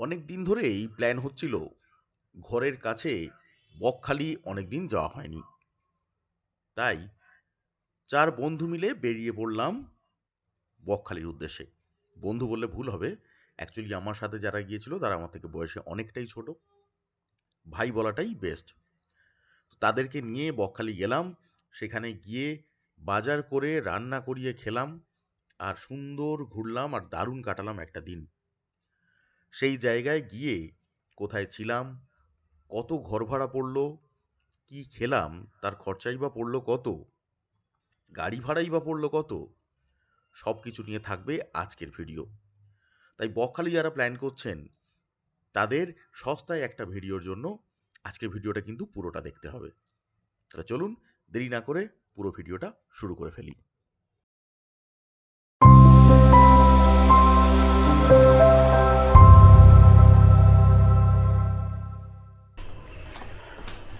অনেক দিন ধরেই প্ল্যান হচ্ছিল। ঘরের কাছে বকখালি অনেক দিন যাওয়া হয়নি। তাই চার বন্ধু মিলে বেরিয়ে পড়লাম বকখালির উদ্দেশ্যে। বন্ধু বললে ভুল হবে। অ্যাকচুয়ালি আমার সাথে যারা গিয়েছিল তারা আমার থেকে বয়সে অনেকটাই ছোট। ভাই বলাটাই বেস্ট তাদেরকে নিয়ে বকখালি গেলাম। সেখানে গিয়ে বাজার করে রান্না করিয়ে খেলাম। আর সুন্দর ঘুরলাম আর দারুণ কাটালাম একটা দিন। সেই জায়গায় গিয়ে কোথায় ছিলাম, কত ঘর ভাড়া পড়ল, কি খেলাম, তার খরচাই বা পড়ল কত, গাড়ি ভাড়াই বা পড়ল কত সব কিছু নিয়ে থাকবে আজকের ভিডিও। তাই বকখালি যারা প্ল্যান করছেন তাদের সস্তায় একটা ভিডিওর জন্য আজকের ভিডিওটা কিন্তু পুরোটা দেখতে হবে। তাহলে চলুন দেরি না করে পুরো ভিডিওটা শুরু করে ফেলি।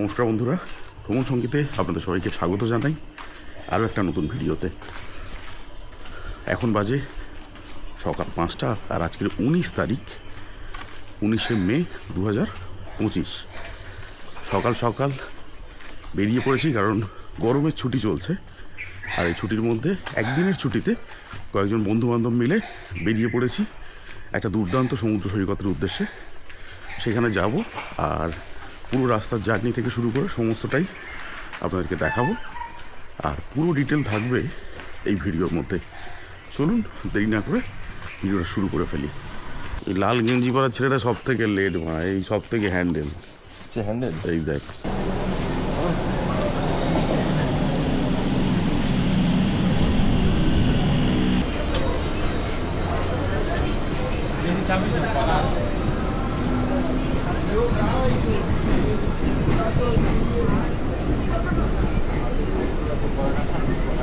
নমস্কার বন্ধুরা, ভ্রমণ সঙ্গীতে আপনাদের সবাইকে স্বাগত জানাই আরও একটা নতুন ভিডিওতে। এখন বাজে সকাল পাঁচটা আর আজকের উনিশ তারিখ, উনিশে মে দু হাজার পঁচিশ। সকাল সকাল বেরিয়ে পড়েছি কারণ গরমের ছুটি চলছে আর এই ছুটির মধ্যে একদিনের ছুটিতে কয়েকজন বন্ধুবান্ধব মিলে বেরিয়ে পড়েছি একটা দুর্দান্ত সমুদ্র সৈকতের উদ্দেশ্যে। সেখানে যাব আর পুরো রাস্তার জার্নি থেকে শুরু করে সমস্তটাই আপনাদেরকে দেখাবো। আর পুরো ডিটেল থাকবে এই ভিডিওর মধ্যে। চলুন দেরি না করে ভিডিওটা শুরু করে ফেলি। এই লাল গেঞ্জি পরা ছেলেটা সব থেকে লেট মা এই সব থেকে হ্যান্ডেল হ্যান্ডেল? এই দেখ। Bye.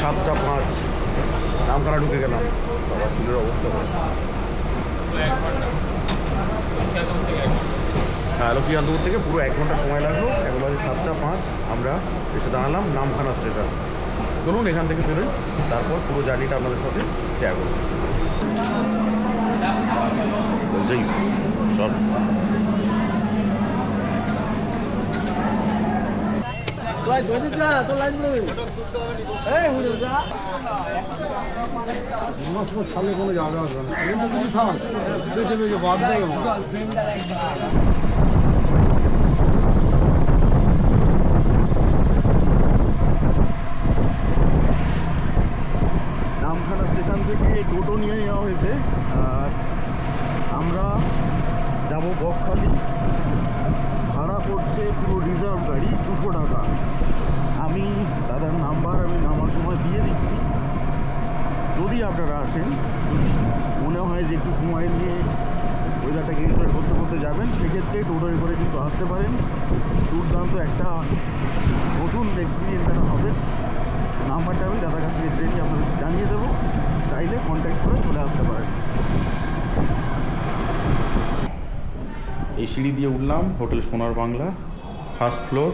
সাতটা পাঁচ। নামখানা ঢুকে গেলাম। বাবা, চুলের অবস্থা। হ্যাঁ লক্ষ্মীকান্তপুর থেকে পুরো এক ঘণ্টা সময় লাগল। এখন বাজে সাতটা পাঁচ। আমরা এসে দাঁড়ালাম নামখানা স্টেশন। চলুন এখান থেকে বেরোই। তারপর পুরো জার্নিটা আপনাদের সাথে শেয়ার করব। বলছেই সামনে কোনো জায়গা আসবে না কিছু থাক বেঁচে বেঁচে বাদ দেয় নামখানা স্টেশন থেকে টোটো নিয়ে নেওয়া হয়েছে। আর আমরা যাব বকখালি। ভাড়া পড়ছে পুরো রিজার্ভ গাড়ি দুশো টাকা। আমি দাদার নাম্বার আমি নামার সময় দিয়ে দিচ্ছি। যদি আপনারা আসেন, মনে হয় যে একটু সময় নিয়ে ওয়েদারটাকে এনজয় করতে করতে যাবেন, সেক্ষেত্রে টোটোয় করে কিন্তু আসতে পারেন। দুর্দান্ত একটা নতুন এক্সপিরিয়েন্স হবে। নাম্বারটা আমি দাদার কাছ থেকে জেনে আপনাদের জানিয়ে দেবো চাইলে কন্ট্যাক্ট করে চলে আসতে পারেন এই সিঁড়ি দিয়ে উঠলাম, হোটেল সোনার বাংলা ফার্স্ট ফ্লোর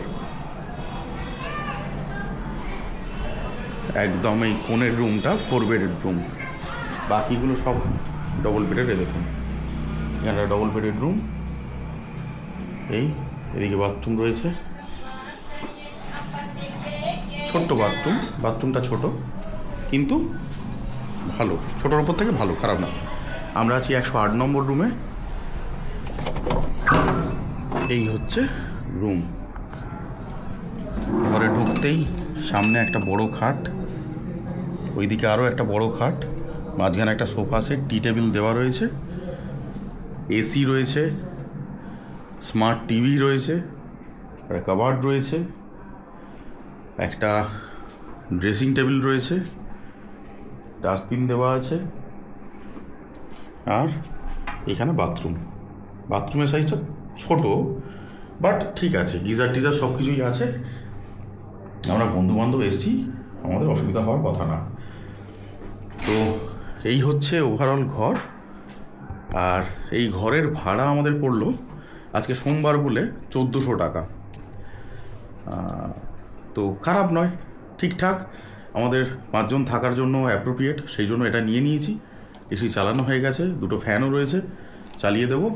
একদম এই কোণের রুমটা ফোর বেডের রুম বাকিগুলো সব ডবল বেডের এ দেখুন। এখানটা ডবল বেডের রুম এই, এদিকে বাথরুম রয়েছে। ছোট্ট বাথরুম বাথরুমটা ছোট, কিন্তু ভালো। ছোটোর ওপর থেকে ভালো, খারাপ না। আমরা আছি একশো আট নম্বর রুমে এই হচ্ছে রুম ঘরে ঢুকতেই সামনে একটা বড় খাট, ওইদিকে আরও একটা বড় খাট, মাঝখানে একটা সোফা সেট, টি টেবিল দেওয়া রয়েছে এসি রয়েছে, স্মার্ট টিভি রয়েছে, একটা কাবার্ড রয়েছে, একটা ড্রেসিং টেবিল রয়েছে, ডাস্টবিন দেওয়া আছে, আর এখানে বাথরুম। বাথরুমের সাইজটা ছোট বাট ঠিক আছে, গিজার টিজার সব কিছুই আছে। আমরা বন্ধু বান্ধব এসেছি, আমাদের অসুবিধা হওয়ার কথা না। তো এই হচ্ছে ওভারঅল ঘর, আর এই ঘরের ভাড়া আমাদের পড়ল আজকে সোমবার বলে চোদ্দোশো টাকা। তো খারাপ নয়, ঠিকঠাক, আমাদের পাঁচজন থাকার জন্য অ্যাপ্রোপ্রিয়েট সেই জন্য এটা নিয়ে নিয়েছি। এসি চালানো হয়ে গেছে, দুটো ফ্যানও রয়েছে, চালিয়ে দেবো,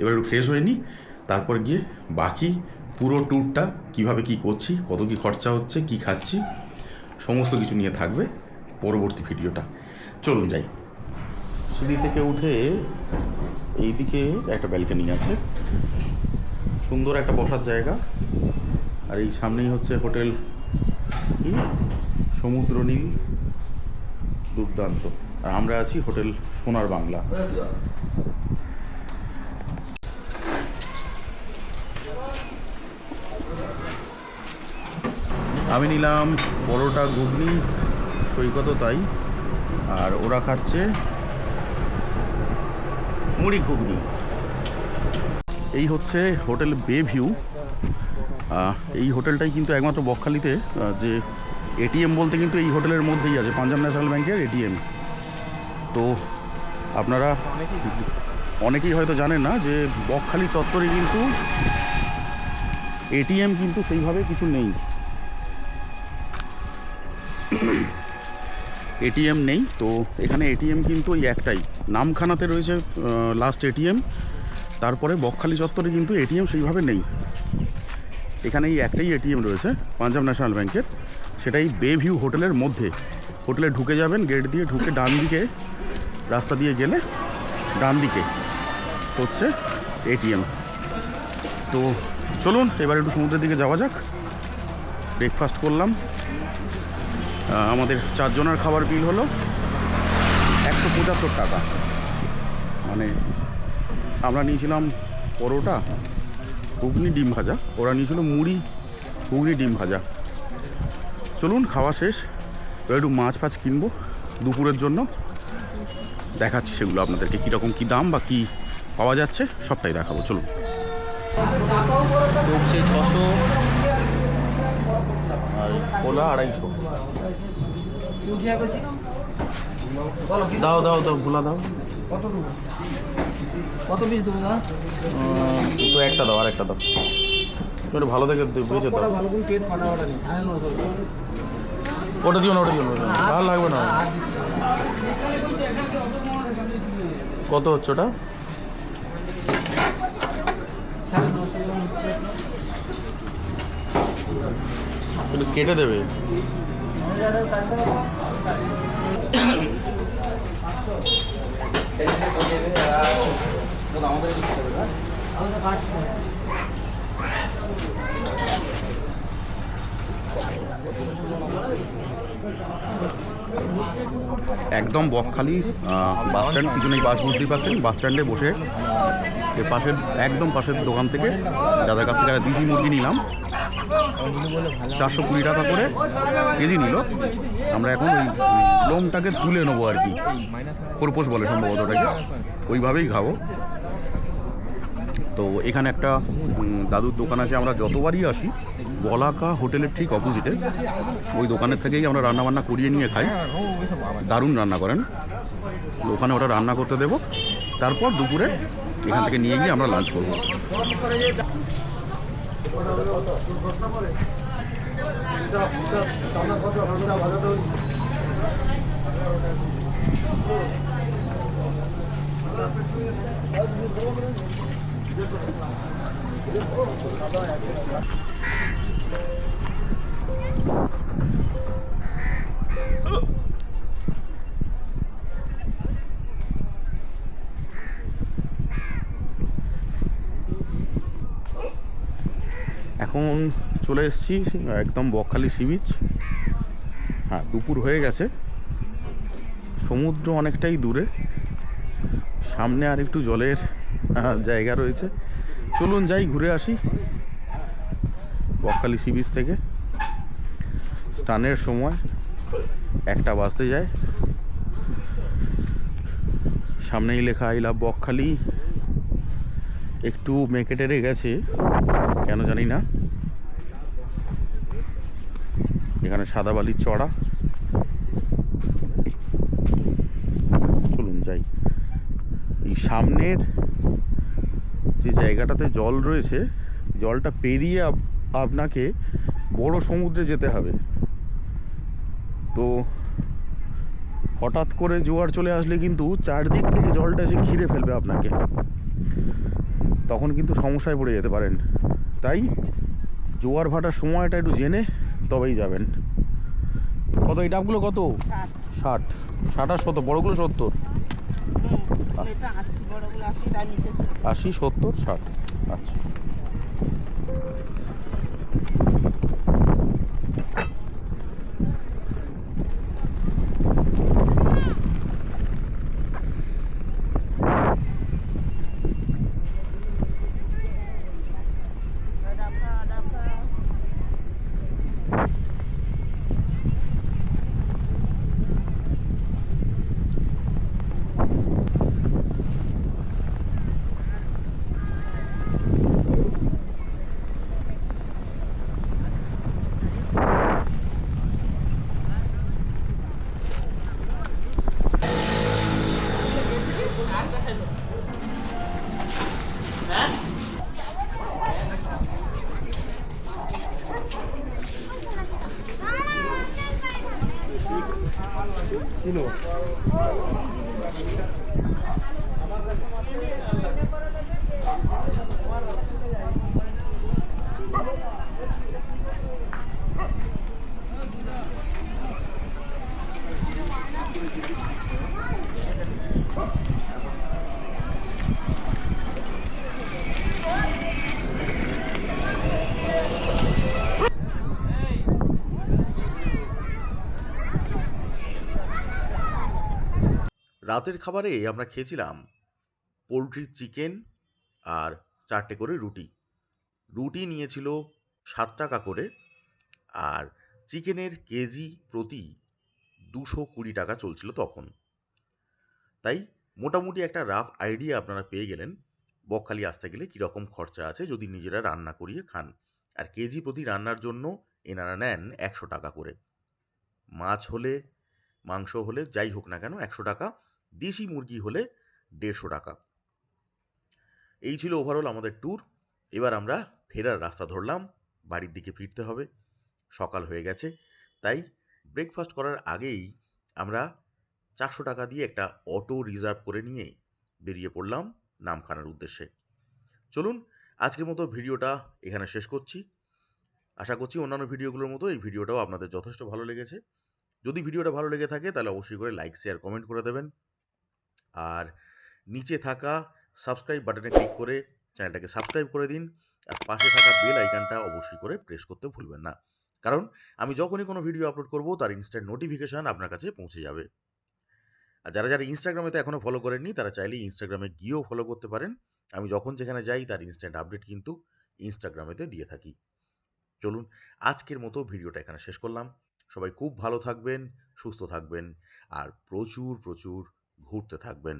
এবার একটু ফ্রেশ হয়ে নিই তারপর গিয়ে বাকি পুরো ট্যুরটা কীভাবে কি করছি, কত কি খরচা হচ্ছে, কি খাচ্ছি, সমস্ত কিছু নিয়ে থাকবে পরবর্তী ভিডিওটা। চলুন যাই। সিঁড়ি থেকে উঠে এইদিকে একটা ব্যালকনি আছে। সুন্দর একটা বসার জায়গা। আর এই সামনেই হচ্ছে হোটেল। সমুদ্র নীল। দুর্দান্ত। আর আমরা আছি হোটেল সোনার বাংলা। আমি নিলাম পরোটা ঘুগনি, সৈকতও তাই। আর ওরা খাচ্ছে মুড়ি ঘুগনি। এই হচ্ছে হোটেল বে ভিউ এই হোটেলটাই কিন্তু একমাত্র বকখালিতে যে এটিএম বলতে কিন্তু এই হোটেলের মধ্যেই আছে, পাঞ্জাব ন্যাশনাল ব্যাংকের এটিএম তো আপনারা অনেকেই হয়তো জানেন না যে বকখালি চত্বরে কিন্তু এটিএম কিন্তু সেইভাবে কিছু নেই। এটিএম নেই, তো এখানে এটিএম কিন্তু ওই একটাই। নামখানাতে রয়েছে লাস্ট এটিএম। তারপরে বকখালি চত্বরে কিন্তু এটিএম সেইভাবে নেই। এখানে এই একটাই এটিএম রয়েছে, পাঞ্জাব ন্যাশনাল ব্যাংকের। সেটাই বে ভিউ হোটেলের মধ্যে। হোটেলে ঢুকে যাবেন গেট দিয়ে ঢুকে ডান দিকে, রাস্তা দিয়ে গেলে ডান দিকে হচ্ছে এটিএম। তো চলুন, এবার একটু সমুদ্রের দিকে যাওয়া যাক। ব্রেকফাস্ট করলাম। আমাদের চারজনের খাবার বিল হলো একশো পঁচাত্তর টাকা। মানে আমরা নিয়েছিলাম পরোটা, ঘুগনি, ডিম ভাজা। ওরা নিয়েছিল মুড়ি, ঘুগনি, ডিম ভাজা। চলুন, খাওয়া শেষ। একটু মাছ ফাছ কিনবো দুপুরের জন্য। দেখাচ্ছি সেগুলো আপনাদেরকে কীরকম কী দাম বা কী পাওয়া যাচ্ছে, সবটাই দেখাবো। চলুন। ছশো আর ওলা আড়াইশো। দাও দাও দাও ভোলা দাও। কত পিস দেবো না তো একটা দাও আর একটা দাও। একটু ভালো দেখে বেঁচে দাও ওটা দিও না ওটা দিও না। ভালো লাগবে না। কত হচ্ছে ওটা সাড়ে নশো গ্রাম হচ্ছে একটু কেটে দেবে। একদম বকখালি বাস স্ট্যান্ড পিছনেই বাস বুঝতেই পারছেন বাস স্ট্যান্ডে বসে এর পাশের, একদম পাশের দোকান থেকে দাদার কাছ থেকে একটা দিশি মুরগি নিলাম। চারশো কুড়ি টাকা করে কেজি নিল। আমরা এখন ওই লোমটাকে তুলে নেব আর কি। খরপোশ বলে সম্ভবত ওটাকে। ওইভাবেই খাব। তো এখানে একটা দাদুর দোকান আছে, আমরা যতবারই আসি, বলাকা হোটেলের ঠিক অপোজিটে। ওই দোকানের থেকেই আমরা রান্নাবান্না করিয়ে নিয়ে খাই। দারুণ রান্না করেন। ওখানে ওটা রান্না করতে দেবো। তারপর দুপুরে এখান থেকে নিয়ে গিয়ে আমরা লাঞ্চ করব Thank you. এসেছি, একদম বকখালি সি বিচ। হ্যাঁ দুপুর হয়ে গেছে। সমুদ্র অনেকটাই দূরে। সামনে আর একটু জলের জায়গা রয়েছে। চলুন যাই, ঘুরে আসি বকখালি সি বিচ থেকে। স্নানের সময় একটা বাজতে যায়। সামনেই লেখা আইলা বকখালি। একটু মেকেটেরে গেছে, কেন জানি না। এখানে সাদা বালির চড়া। চলুন যাই। এই সামনের যে জায়গাটাতে জল রয়েছে, জলটা পেরিয়ে আপনাকে বড় সমুদ্রে যেতে হবে। তো হঠাৎ করে জোয়ার চলে আসলে কিন্তু চারদিক থেকে জলটা এসে ঘিরে ফেলবে আপনাকে। তখন কিন্তু সমস্যায় পড়ে যেতে পারেন। তাই জোয়ার ভাটার সময়টা একটু জেনে তবেই যাবেন। কত এই ডাবগুলো কত? ষাট। ষাট। আর সত্তর বড়গুলো সত্তর। আশি সত্তর ষাট। আচ্ছা। রাতের খাবারে আমরা খেয়েছিলাম পোলট্রির চিকেন আর চারটে করে রুটি। রুটি নিয়েছিল সাত টাকা করে আর চিকেনের কেজি প্রতি দুশো কুড়ি টাকা চলছিল তখন। তাই মোটামুটি একটা রাফ আইডিয়া আপনারা পেয়ে গেলেন বকখালি আসতে গেলে কীরকম খরচা আছে যদি নিজেরা রান্না করিয়ে খান। আর কেজি প্রতি রান্নার জন্য এনারা নেন একশো টাকা করে। মাছ হলে, মাংস হলে যাই হোক না কেন একশো টাকা দেশি মুরগি হলে দেড়শো টাকা। এই ছিল ওভারঅল আমাদের ট্যুর এবার আমরা ফেরার রাস্তা ধরলাম, বাড়ির দিকে ফিরতে হবে। সকাল হয়ে গেছে, তাই ব্রেকফাস্ট করার আগেই আমরা চারশো টাকা দিয়ে একটা অটো রিজার্ভ করে নিয়ে বেরিয়ে পড়লাম নামখানার উদ্দেশ্যে। চলুন, আজকের মতো ভিডিওটা এখানে শেষ করছি। আশা করছি অন্যান্য ভিডিওগুলোর মতো এই ভিডিওটাও আপনাদের যথেষ্ট ভালো লেগেছে। যদি ভিডিওটা ভালো লেগে থাকে, তাহলে অবশ্যই করে লাইক শেয়ার কমেন্ট করে দেবেন। আর নিচে থাকা সাবস্ক্রাইব বাটনে ক্লিক করে চ্যানেলটাকে সাবস্ক্রাইব করে দিন। আর পাশে থাকা বেল আইকনটা অবশ্যই করে প্রেস করতে ভুলবেন না। কারণ আমি যখনই কোনো ভিডিও আপলোড করব, তার ইনস্ট্যান্ট নোটিফিকেশান আপনার কাছে পৌঁছে যাবে। আর যারা যারা ইনস্টাগ্রামে তো এখনও ফলো করেননি, তারা চাইলে ইনস্টাগ্রামে গিয়েও ফলো করতে পারেন। আমি যখন যেখানে যাই, তার ইনস্ট্যান্ট আপডেট কিন্তু ইনস্টাগ্রামেতে দিয়ে থাকি। চলুন, আজকের মতো ভিডিওটা এখানে শেষ করলাম। সবাই খুব ভালো থাকবেন, সুস্থ থাকবেন। আর প্রচুর প্রচুর ঘুরতে থাকবেন।